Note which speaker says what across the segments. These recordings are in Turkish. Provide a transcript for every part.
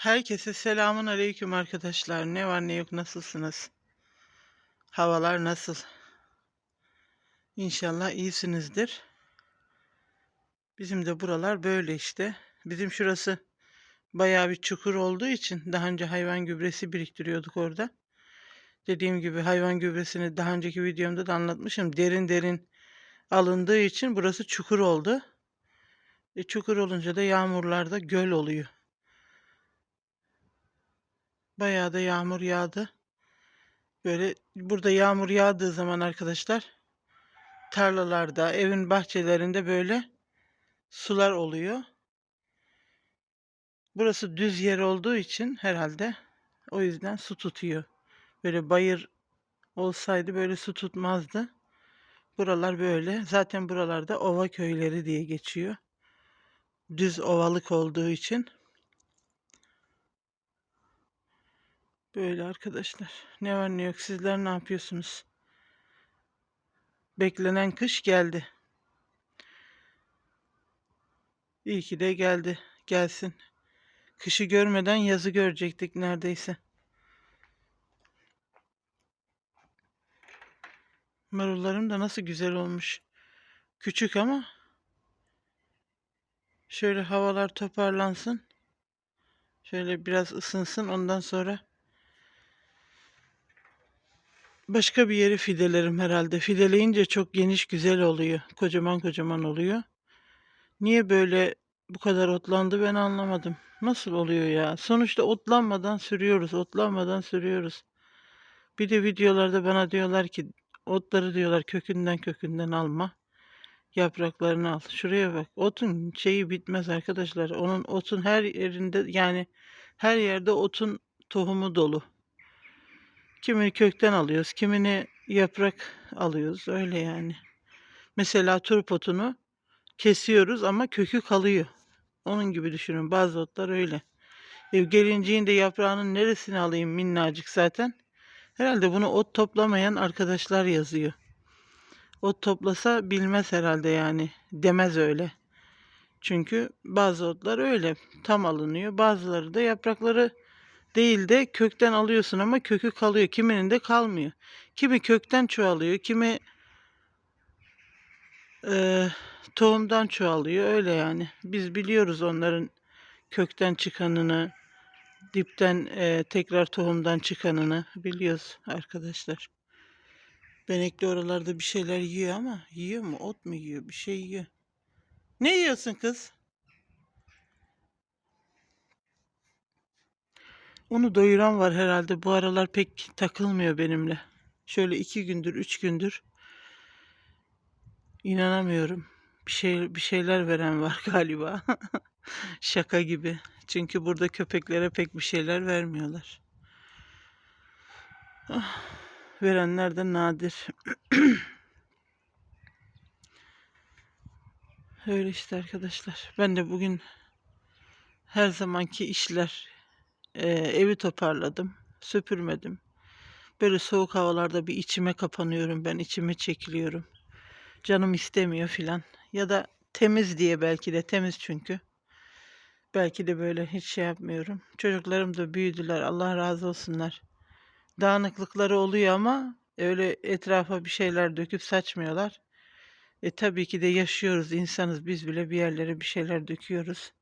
Speaker 1: Herkese selamun aleyküm arkadaşlar. Ne var ne yok nasılsınız? Havalar nasıl? İnşallah iyisinizdir. Bizim de buralar böyle işte. Bizim şurası bayağı bir çukur olduğu için daha önce hayvan gübresi biriktiriyorduk orada. Dediğim gibi hayvan gübresini daha önceki videomda da anlatmışım. Derin derin alındığı için burası çukur oldu. E, çukur olunca da yağmurlarda göl oluyor. Bayağı da yağmur yağdı. Böyle burada yağmur yağdığı zaman arkadaşlar tarlalarda, evin bahçelerinde böyle sular oluyor. Burası düz yer olduğu için herhalde o yüzden su tutuyor. Böyle bayır olsaydı böyle su tutmazdı. Buralar böyle. Zaten buralarda ova köyleri diye geçiyor. Düz ovalık olduğu için. Böyle arkadaşlar. Ne var ne yok. Sizler ne yapıyorsunuz? Beklenen kış geldi. İyi ki de geldi. Gelsin. Kışı görmeden yazı görecektik neredeyse. Marullarım da nasıl güzel olmuş. Küçük ama şöyle havalar toparlansın. Şöyle biraz ısınsın ondan sonra başka bir yeri fidelerim herhalde. Fideleyince çok geniş güzel oluyor. Kocaman kocaman oluyor. Niye böyle bu kadar otlandı ben anlamadım. Nasıl oluyor ya? Sonuçta otlanmadan sürüyoruz, otlanmadan sürüyoruz. Bir de videolarda bana diyorlar ki otları diyorlar kökünden kökünden alma. Yapraklarını al. Şuraya bak. Otun şeyi bitmez arkadaşlar. Onun otun her yerinde yani her yerde otun tohumu dolu. Kimini kökten alıyoruz, kimini yaprak alıyoruz. Öyle yani. Mesela turp otunu kesiyoruz ama kökü kalıyor. Onun gibi düşünün. Bazı otlar öyle. Ev gelinciğin de yaprağının neresini alayım minnacık zaten. Herhalde bunu ot toplamayan arkadaşlar yazıyor. Ot toplasa bilmez herhalde yani. Demez öyle. Çünkü bazı otlar öyle tam alınıyor. Bazıları da yaprakları değil de kökten alıyorsun ama kökü kalıyor. Kiminin de kalmıyor. Kimi kökten çoğalıyor, kimi e, tohumdan çoğalıyor. Öyle yani. Biz biliyoruz onların kökten çıkanını, dipten e, tekrar tohumdan çıkanını biliyoruz arkadaşlar. Benekli oralarda bir şeyler yiyor ama yiyor mu? Ot mu yiyor? Bir şey yiyor. Ne yiyorsun kız? Onu doyuran var herhalde. Bu aralar pek takılmıyor benimle. Şöyle iki gündür, üç gündür. İnanamıyorum. Bir şey bir şeyler veren var galiba. Şaka gibi. Çünkü burada köpeklere pek bir şeyler vermiyorlar. Ah, verenler de nadir. Öyle işte arkadaşlar. Ben de bugün her zamanki işler e, evi toparladım. Süpürmedim. Böyle soğuk havalarda bir içime kapanıyorum ben. içime çekiliyorum. Canım istemiyor filan. Ya da temiz diye belki de temiz çünkü. Belki de böyle hiç şey yapmıyorum. Çocuklarım da büyüdüler. Allah razı olsunlar. Dağınıklıkları oluyor ama öyle etrafa bir şeyler döküp saçmıyorlar. E tabii ki de yaşıyoruz, insanız. Biz bile bir yerlere bir şeyler döküyoruz.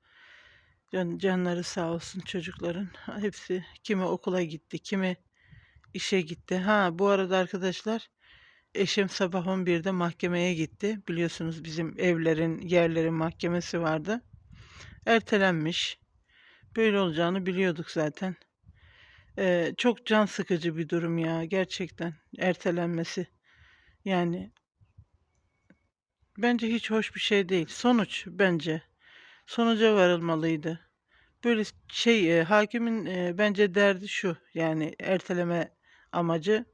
Speaker 1: Can, canları sağ olsun çocukların. Hepsi kimi okula gitti, kimi işe gitti. Ha bu arada arkadaşlar eşim sabah 11'de mahkemeye gitti. Biliyorsunuz bizim evlerin, yerlerin mahkemesi vardı. Ertelenmiş. Böyle olacağını biliyorduk zaten. Ee, çok can sıkıcı bir durum ya gerçekten ertelenmesi. Yani bence hiç hoş bir şey değil. Sonuç bence sonuca varılmalıydı. Böyle şey e, hakimin e, bence derdi şu yani erteleme amacı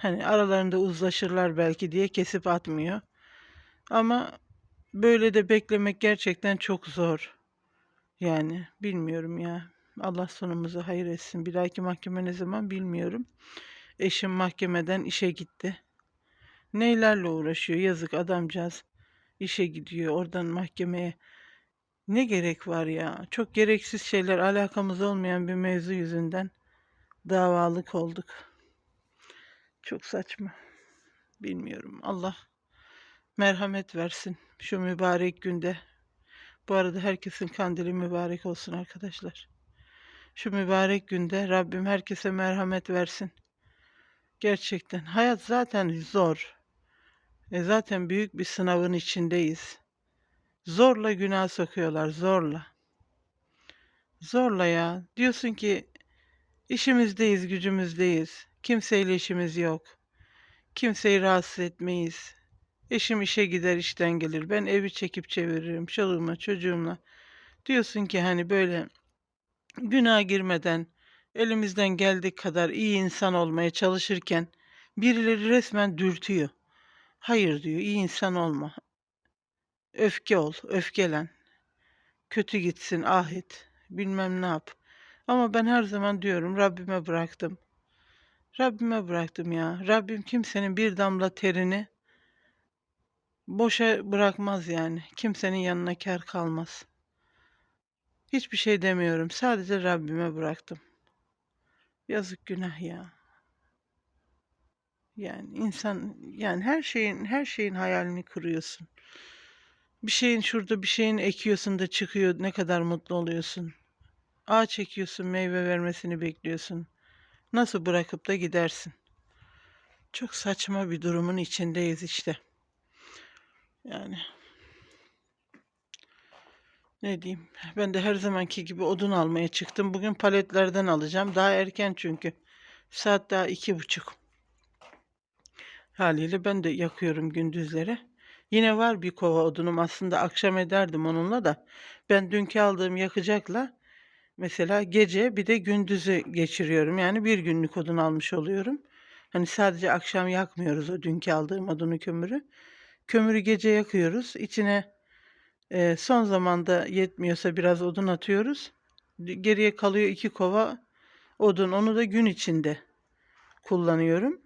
Speaker 1: hani aralarında uzlaşırlar belki diye kesip atmıyor. Ama böyle de beklemek gerçekten çok zor. Yani bilmiyorum ya. Allah sonumuzu hayır etsin. Bir dahaki mahkeme ne zaman bilmiyorum. Eşim mahkemeden işe gitti. Neylerle uğraşıyor yazık adamcağız. İşe gidiyor oradan mahkemeye Ne gerek var ya? Çok gereksiz şeyler alakamız olmayan bir mevzu yüzünden davalık olduk. Çok saçma. Bilmiyorum. Allah merhamet versin şu mübarek günde. Bu arada herkesin kandili mübarek olsun arkadaşlar. Şu mübarek günde Rabbim herkese merhamet versin. Gerçekten hayat zaten zor. E zaten büyük bir sınavın içindeyiz. Zorla günah sokuyorlar, zorla. Zorla ya. Diyorsun ki işimizdeyiz, gücümüzdeyiz. Kimseyle işimiz yok. Kimseyi rahatsız etmeyiz. Eşim işe gider, işten gelir. Ben evi çekip çeviririm çoluğumla, çocuğumla. Diyorsun ki hani böyle günah girmeden elimizden geldiği kadar iyi insan olmaya çalışırken birileri resmen dürtüyor. Hayır diyor, iyi insan olma. Öfke ol, öfkelen. Kötü gitsin, ah et. Bilmem ne yap. Ama ben her zaman diyorum Rabbime bıraktım. Rabbime bıraktım ya. Rabbim kimsenin bir damla terini boşa bırakmaz yani. Kimsenin yanına kar kalmaz. Hiçbir şey demiyorum. Sadece Rabbime bıraktım. Yazık günah ya. Yani insan yani her şeyin her şeyin hayalini kuruyorsun. Bir şeyin şurada bir şeyin ekiyorsun da çıkıyor ne kadar mutlu oluyorsun. Ağaç ekiyorsun meyve vermesini bekliyorsun. Nasıl bırakıp da gidersin? Çok saçma bir durumun içindeyiz işte. Yani ne diyeyim? Ben de her zamanki gibi odun almaya çıktım. Bugün paletlerden alacağım. Daha erken çünkü. Saat daha iki buçuk. Haliyle ben de yakıyorum gündüzleri. Yine var bir kova odunum. Aslında akşam ederdim onunla da. Ben dünkü aldığım yakacakla mesela gece bir de gündüzü geçiriyorum. Yani bir günlük odun almış oluyorum. Hani sadece akşam yakmıyoruz o dünkü aldığım odunu kömürü. Kömürü gece yakıyoruz. İçine e, son zamanda yetmiyorsa biraz odun atıyoruz. Geriye kalıyor iki kova odun. Onu da gün içinde kullanıyorum.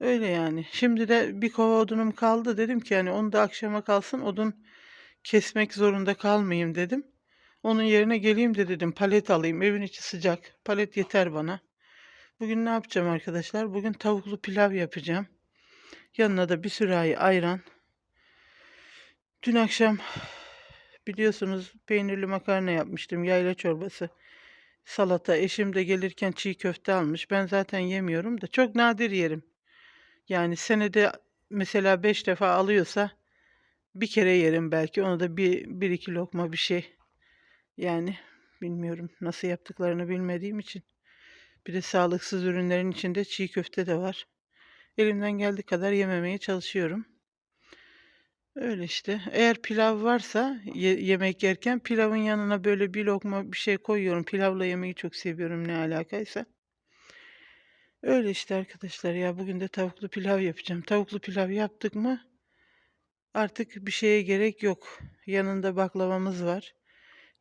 Speaker 1: Öyle yani. Şimdi de bir kova odunum kaldı. Dedim ki yani onu da akşama kalsın odun kesmek zorunda kalmayayım dedim. Onun yerine geleyim de dedim palet alayım. Evin içi sıcak. Palet yeter bana. Bugün ne yapacağım arkadaşlar? Bugün tavuklu pilav yapacağım. Yanına da bir sürahi ayran. Dün akşam biliyorsunuz peynirli makarna yapmıştım. Yayla çorbası. Salata. Eşim de gelirken çiğ köfte almış. Ben zaten yemiyorum da çok nadir yerim. Yani senede mesela beş defa alıyorsa bir kere yerim belki. Onu da bir, bir iki lokma bir şey. Yani bilmiyorum nasıl yaptıklarını bilmediğim için. Bir de sağlıksız ürünlerin içinde çiğ köfte de var. Elimden geldiği kadar yememeye çalışıyorum. Öyle işte. Eğer pilav varsa ye- yemek yerken pilavın yanına böyle bir lokma bir şey koyuyorum. Pilavla yemeği çok seviyorum ne alakaysa. Öyle işte arkadaşlar ya bugün de tavuklu pilav yapacağım. Tavuklu pilav yaptık mı artık bir şeye gerek yok. Yanında baklavamız var.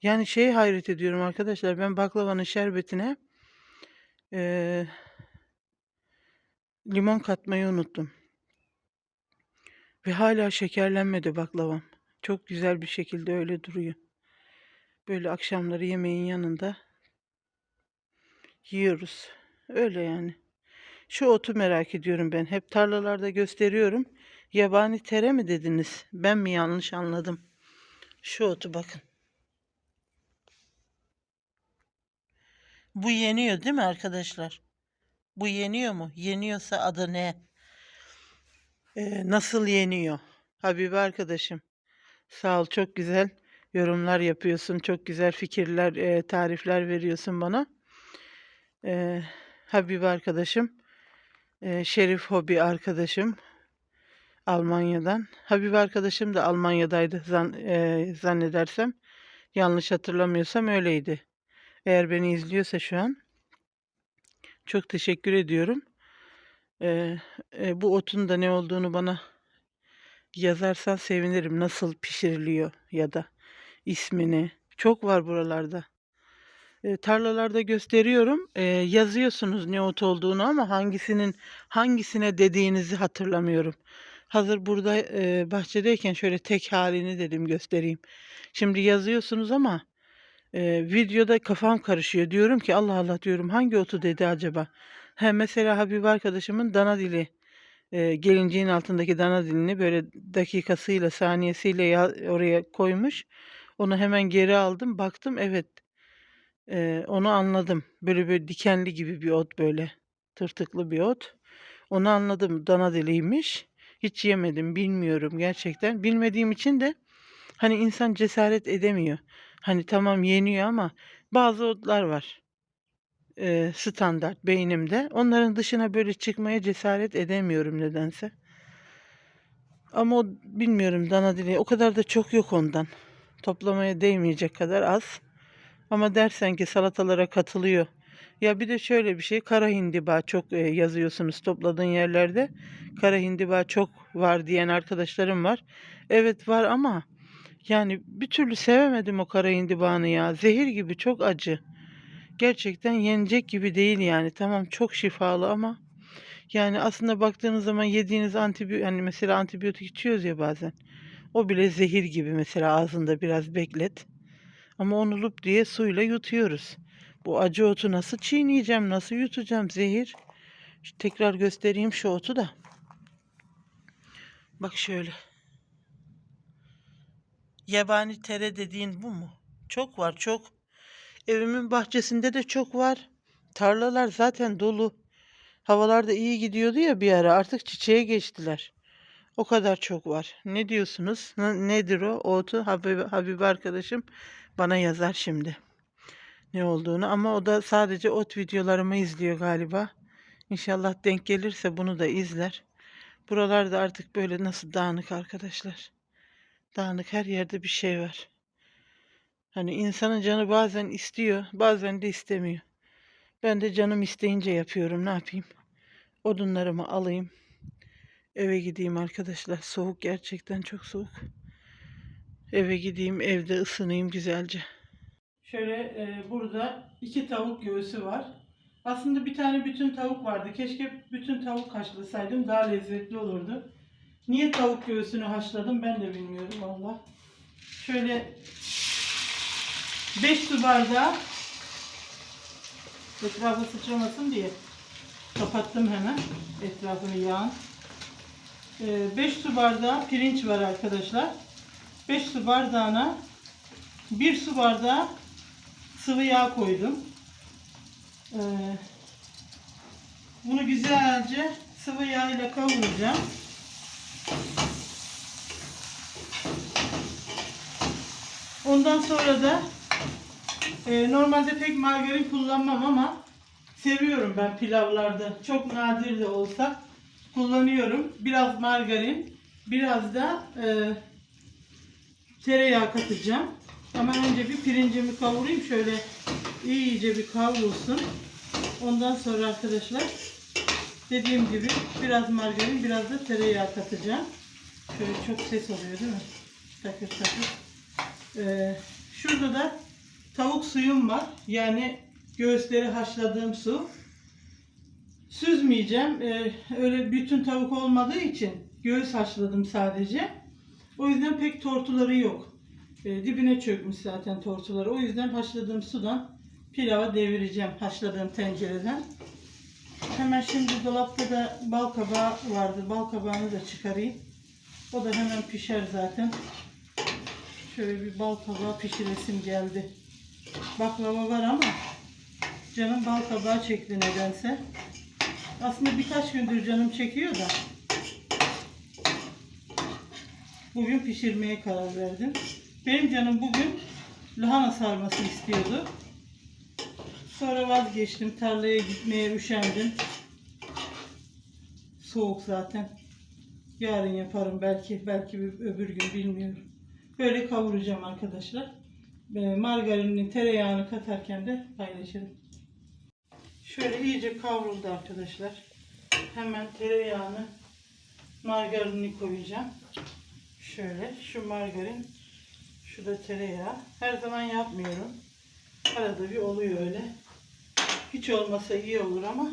Speaker 1: Yani şey hayret ediyorum arkadaşlar ben baklavanın şerbetine eee, limon katmayı unuttum. Ve hala şekerlenmedi baklavam. Çok güzel bir şekilde öyle duruyor. Böyle akşamları yemeğin yanında yiyoruz. Öyle yani. Şu otu merak ediyorum ben. Hep tarlalarda gösteriyorum. Yabani tere mi dediniz? Ben mi yanlış anladım? Şu otu bakın. Bu yeniyor değil mi arkadaşlar? Bu yeniyor mu? Yeniyorsa adı ne? Ee, nasıl yeniyor? Habibi arkadaşım. Sağ ol çok güzel yorumlar yapıyorsun. Çok güzel fikirler, e, tarifler veriyorsun bana. Ee, Habibi arkadaşım. Şerif Hobi arkadaşım. Almanya'dan. Habibi arkadaşım da Almanya'daydı zan, zannedersem. Yanlış hatırlamıyorsam öyleydi. Eğer beni izliyorsa şu an çok teşekkür ediyorum. E, bu otun da ne olduğunu bana yazarsan sevinirim. Nasıl pişiriliyor ya da ismini. Çok var buralarda. Tarlalarda gösteriyorum. E, yazıyorsunuz ne ot olduğunu ama hangisinin hangisine dediğinizi hatırlamıyorum. Hazır burada e, bahçedeyken şöyle tek halini dedim göstereyim. Şimdi yazıyorsunuz ama e, videoda kafam karışıyor. Diyorum ki Allah Allah diyorum hangi otu dedi acaba? He, mesela Habib arkadaşımın dana dili e, gelinciğin altındaki dana dilini böyle dakikasıyla saniyesiyle ya- oraya koymuş. Onu hemen geri aldım. Baktım evet e, onu anladım. Böyle böyle dikenli gibi bir ot böyle tırtıklı bir ot. Onu anladım dana diliymiş. Hiç yemedim bilmiyorum gerçekten. Bilmediğim için de hani insan cesaret edemiyor. Hani tamam yeniyor ama bazı otlar var e, standart beynimde. Onların dışına böyle çıkmaya cesaret edemiyorum nedense. Ama o bilmiyorum dana dili o kadar da çok yok ondan. Toplamaya değmeyecek kadar az. Ama dersen ki salatalara katılıyor. Ya bir de şöyle bir şey kara hindiba çok e, yazıyorsunuz topladığın yerlerde. Kara hindiba çok var diyen arkadaşlarım var. Evet var ama yani bir türlü sevemedim o kara hindibanı ya. Zehir gibi çok acı gerçekten yenecek gibi değil yani. Tamam çok şifalı ama yani aslında baktığınız zaman yediğiniz antibiyotik hani mesela antibiyotik içiyoruz ya bazen. O bile zehir gibi mesela ağzında biraz beklet. Ama onu lup diye suyla yutuyoruz. Bu acı otu nasıl çiğneyeceğim, nasıl yutacağım zehir? Şu tekrar göstereyim şu otu da. Bak şöyle. Yabani tere dediğin bu mu? Çok var çok. Evimin bahçesinde de çok var. Tarlalar zaten dolu. Havalar da iyi gidiyordu ya bir ara. Artık çiçeğe geçtiler. O kadar çok var. Ne diyorsunuz? Nedir o? O otu Habib, Habib arkadaşım bana yazar şimdi. Ne olduğunu ama o da sadece ot videolarımı izliyor galiba. İnşallah denk gelirse bunu da izler. Buralarda artık böyle nasıl dağınık arkadaşlar. Dağınık her yerde bir şey var. Hani insanın canı bazen istiyor, bazen de istemiyor. Ben de canım isteyince yapıyorum. Ne yapayım? Odunlarımı alayım. Eve gideyim arkadaşlar. Soğuk gerçekten çok soğuk. Eve gideyim, evde ısınayım güzelce. Şöyle e, burada iki tavuk göğsü var. Aslında bir tane bütün tavuk vardı. Keşke bütün tavuk haşlasaydım daha lezzetli olurdu. Niye tavuk göğsünü haşladım ben de bilmiyorum valla. Şöyle 5 su bardağı etrafı sıçramasın diye kapattım hemen etrafını yağın. 5 su bardağı pirinç var arkadaşlar. 5 su bardağına 1 su bardağı sıvı yağ koydum. Ee, bunu güzelce sıvı yağ ile kavuracağım. Ondan sonra da e, normalde pek margarin kullanmam ama seviyorum ben pilavlarda. Çok nadir de olsa kullanıyorum. Biraz margarin, biraz da e, tereyağı katacağım. Ama önce bir pirincimi kavurayım. Şöyle iyice bir kavrulsun. Ondan sonra arkadaşlar dediğim gibi biraz margarin, biraz da tereyağı katacağım. Şöyle çok ses oluyor değil mi? Takır takır. Ee, şurada da tavuk suyum var. Yani göğüsleri haşladığım su. Süzmeyeceğim. Ee, öyle bütün tavuk olmadığı için göğüs haşladım sadece. O yüzden pek tortuları yok. Ee, dibine çökmüş zaten tortuları. O yüzden haşladığım sudan pilava devireceğim haşladığım tencereden. Hemen şimdi dolapta da bal kabağı vardı. Bal kabağını da çıkarayım. O da hemen pişer zaten. Şöyle bir bal kabağı pişiresim geldi. Baklava var ama canım bal kabağı çekti nedense. Aslında birkaç gündür canım çekiyor da. Bugün pişirmeye karar verdim. Benim canım bugün lahana sarması istiyordu. Sonra vazgeçtim. Tarlaya gitmeye üşendim. Soğuk zaten. Yarın yaparım belki. Belki bir öbür gün bilmiyorum. Böyle kavuracağım arkadaşlar. Ee, Margarinini, tereyağını katarken de paylaşırım. Şöyle iyice kavruldu arkadaşlar. Hemen tereyağını, margarini koyacağım. Şöyle şu margarin, şu da tereyağı. Her zaman yapmıyorum. Arada bir oluyor öyle. Hiç olmasa iyi olur ama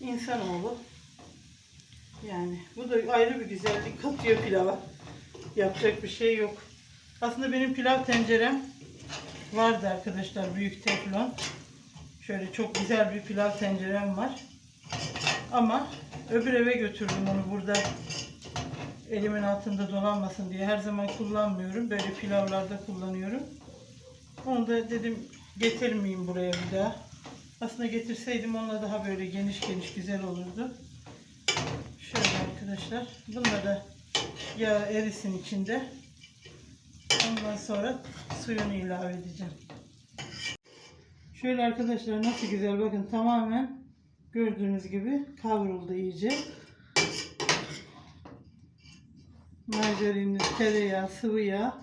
Speaker 1: insanoğlu Yani bu da ayrı bir güzellik katıyor pilava. Yapacak bir şey yok. Aslında benim pilav tencerem vardı arkadaşlar. Büyük teflon. Şöyle çok güzel bir pilav tencerem var. Ama öbür eve götürdüm onu burada elimin altında dolanmasın diye her zaman kullanmıyorum. Böyle pilavlarda kullanıyorum. Onu da dedim getirmeyeyim buraya bir daha. Aslında getirseydim onunla daha böyle geniş geniş güzel olurdu. Şöyle arkadaşlar. Bunda da yağ erisin içinde. Ondan sonra suyunu ilave edeceğim. Şöyle arkadaşlar nasıl güzel bakın tamamen gördüğünüz gibi kavruldu iyice. Margarin, tereyağı, sıvı yağ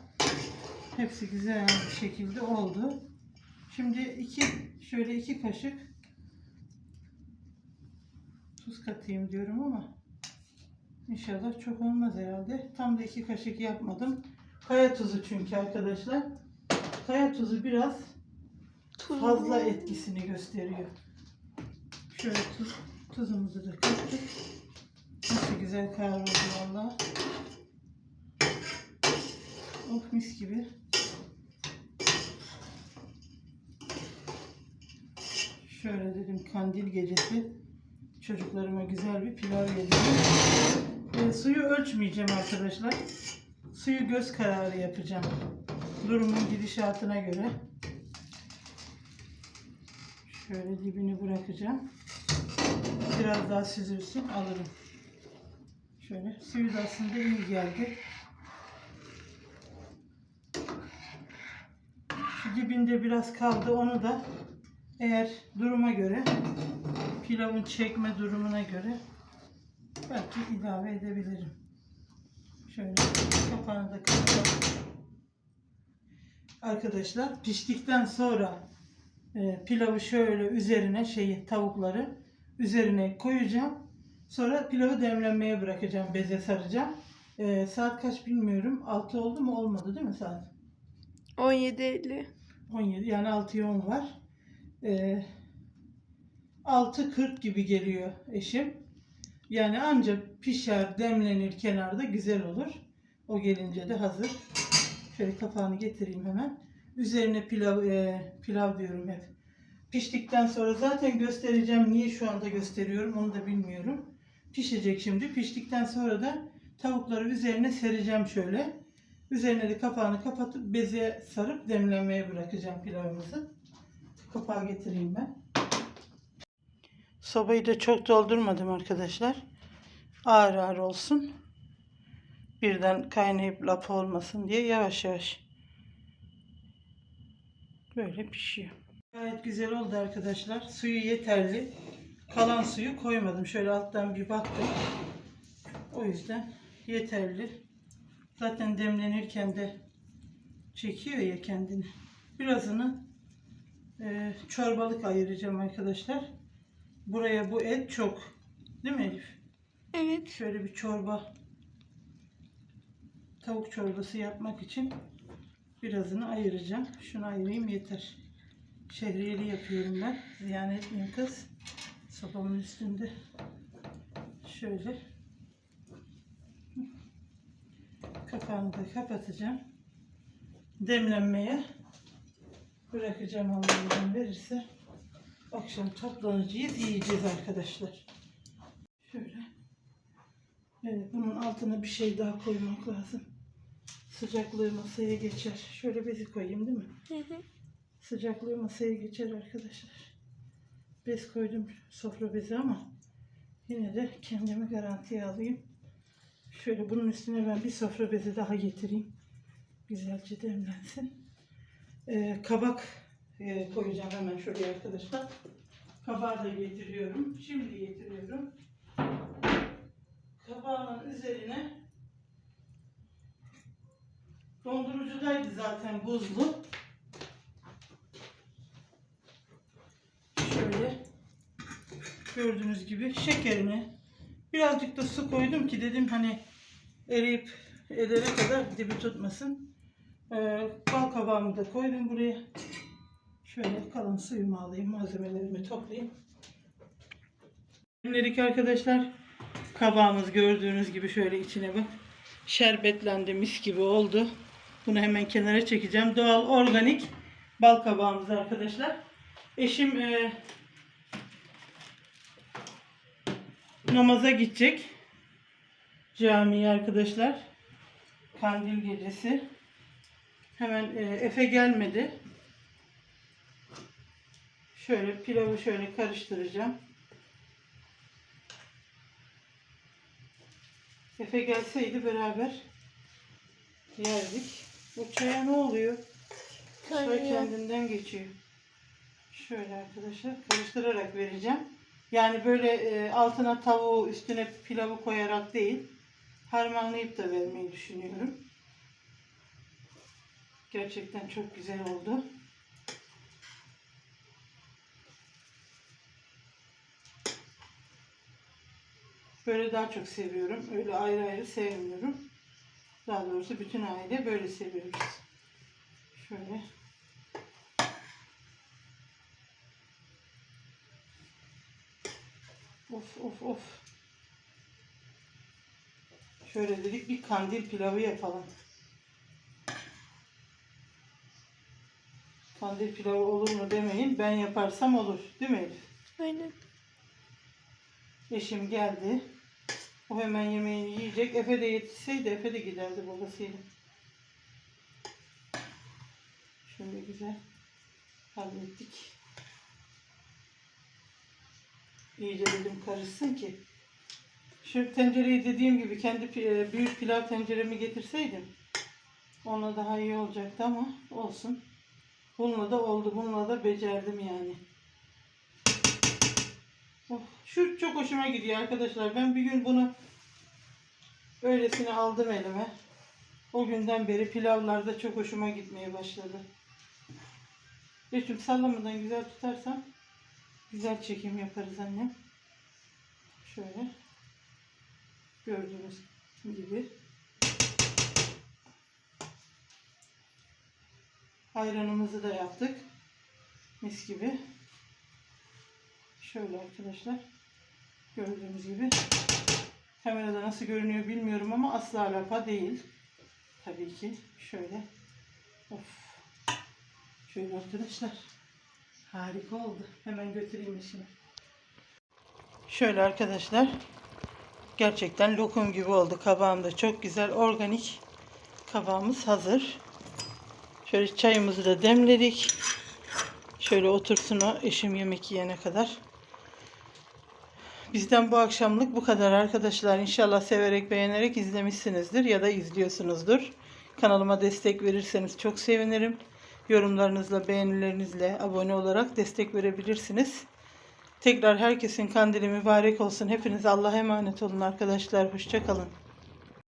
Speaker 1: hepsi güzel bir şekilde oldu. Şimdi iki şöyle iki kaşık tuz katayım diyorum ama inşallah çok olmaz herhalde. Tam da iki kaşık yapmadım. Kaya tuzu çünkü arkadaşlar. Kaya tuzu biraz fazla etkisini gösteriyor. Şöyle tuz, tuzumuzu da kattık. Nasıl güzel kavruldu valla. Oh mis gibi. Şöyle dedim kandil gecesi çocuklarıma güzel bir pilav yedim. E, suyu ölçmeyeceğim arkadaşlar. Suyu göz kararı yapacağım. Durumun gidişatına göre. Şöyle dibini bırakacağım. Biraz daha süzülsün alırım. Şöyle suyu da aslında iyi geldi. Dibinde biraz kaldı. Onu da eğer duruma göre pilavın çekme durumuna göre belki ilave edebilirim. Şöyle kapağını da kapatalım. Arkadaşlar piştikten sonra e, pilavı şöyle üzerine şeyi tavukları üzerine koyacağım. Sonra pilavı demlenmeye bırakacağım. Beze saracağım. E, saat kaç bilmiyorum. 6 oldu mu? Olmadı değil mi saat?
Speaker 2: 17.50.
Speaker 1: 17 yani 6'ya 10 var. Ee, 6.40 gibi geliyor eşim. Yani ancak pişer, demlenir kenarda güzel olur. O gelince de hazır. Şöyle kapağını getireyim hemen. Üzerine pilav, e, pilav diyorum hep. Piştikten sonra zaten göstereceğim. Niye şu anda gösteriyorum onu da bilmiyorum. Pişecek şimdi. Piştikten sonra da tavukları üzerine sereceğim şöyle. Üzerine de kapağını kapatıp beze sarıp demlenmeye bırakacağım pilavımızı. Kapağı getireyim ben. Sobayı da çok doldurmadım arkadaşlar. Ağır ağır olsun. Birden kaynayıp lapa olmasın diye yavaş yavaş. Böyle pişiyor. Gayet güzel oldu arkadaşlar. Suyu yeterli. Kalan suyu koymadım. Şöyle alttan bir baktım. O yüzden yeterli. Zaten demlenirken de çekiyor ya kendini. Birazını e, çorbalık ayıracağım arkadaşlar. Buraya bu et çok. Değil mi Elif?
Speaker 2: Evet.
Speaker 1: Şöyle bir çorba tavuk çorbası yapmak için birazını ayıracağım. Şunu ayırayım yeter. Şehriyeli yapıyorum ben. Ziyan etmeyeyim kız. Sopamın üstünde. Şöyle. Kapağını da kapatacağım. Demlenmeye bırakacağım Allah izin verirse. Akşam toplanacağız, yiyeceğiz arkadaşlar. Şöyle. Evet, bunun altına bir şey daha koymak lazım. Sıcaklığı masaya geçer. Şöyle bezi koyayım değil mi?
Speaker 2: Hı hı.
Speaker 1: Sıcaklığı masaya geçer arkadaşlar. Bez koydum sofra bezi ama yine de kendimi garantiye alayım. Şöyle bunun üstüne ben bir sofra bezi daha getireyim. Güzelce demlensin. Ee, kabak e, koyacağım hemen şuraya arkadaşlar. Kabağı da getiriyorum. Şimdi getiriyorum. Kabağın üzerine dondurucudaydı zaten buzlu. Şöyle gördüğünüz gibi şekerini birazcık da su koydum ki dedim hani eriyip edene kadar dibi tutmasın. Ee, bal kabağımı da koydum buraya. Şöyle kalan suyumu alayım, malzemelerimi toplayayım. Dedik arkadaşlar Kabağımız gördüğünüz gibi şöyle içine bak. Şerbetlendi mis gibi oldu. Bunu hemen kenara çekeceğim. Doğal organik bal kabağımız arkadaşlar. Eşim e, namaza gidecek. Camiye arkadaşlar. Kandil gecesi. Hemen e, Efe gelmedi. Şöyle pilavı şöyle karıştıracağım. Efe gelseydi beraber yerdik. Bu çaya ne oluyor? Çay kendinden geçiyor. Şöyle arkadaşlar karıştırarak vereceğim. Yani böyle e, altına tavuğu üstüne pilavı koyarak değil. Harmanlayıp da vermeyi düşünüyorum. Gerçekten çok güzel oldu. Böyle daha çok seviyorum. Öyle ayrı ayrı sevmiyorum. Daha doğrusu bütün aile böyle seviyoruz. Şöyle. Of of of. Şöyle dedik bir kandil pilavı yapalım. Kandil pilavı olur mu demeyin. Ben yaparsam olur. Değil mi Elif?
Speaker 2: Aynen.
Speaker 1: Eşim geldi. O hemen yemeğini yiyecek. Efe de yetişseydi Efe de giderdi babasıyla. Şöyle güzel hallettik. İyice dedim karışsın ki. Şu tencereyi dediğim gibi kendi e, büyük pilav tenceremi getirseydim onunla daha iyi olacaktı ama olsun. Bununla da oldu. Bununla da becerdim yani. Oh, şu çok hoşuma gidiyor arkadaşlar. Ben bir gün bunu öylesine aldım elime. O günden beri pilavlarda çok hoşuma gitmeye başladı. Eşim sallamadan güzel tutarsan güzel çekim yaparız annem. Şöyle gördüğünüz gibi. Ayranımızı da yaptık. Mis gibi. Şöyle arkadaşlar. Gördüğünüz gibi. Kamerada nasıl görünüyor bilmiyorum ama asla lapa değil. Tabii ki. Şöyle. Of. Şöyle arkadaşlar. Harika oldu. Hemen götüreyim işimi. Şöyle arkadaşlar. Gerçekten lokum gibi oldu. Kabağım da çok güzel. Organik kabağımız hazır. Şöyle çayımızı da demledik. Şöyle otursun o eşim yemek yiyene kadar. Bizden bu akşamlık bu kadar arkadaşlar. İnşallah severek beğenerek izlemişsinizdir ya da izliyorsunuzdur. Kanalıma destek verirseniz çok sevinirim. Yorumlarınızla, beğenilerinizle abone olarak destek verebilirsiniz. Tekrar herkesin kandili mübarek olsun. Hepiniz Allah'a emanet olun arkadaşlar. Hoşçakalın.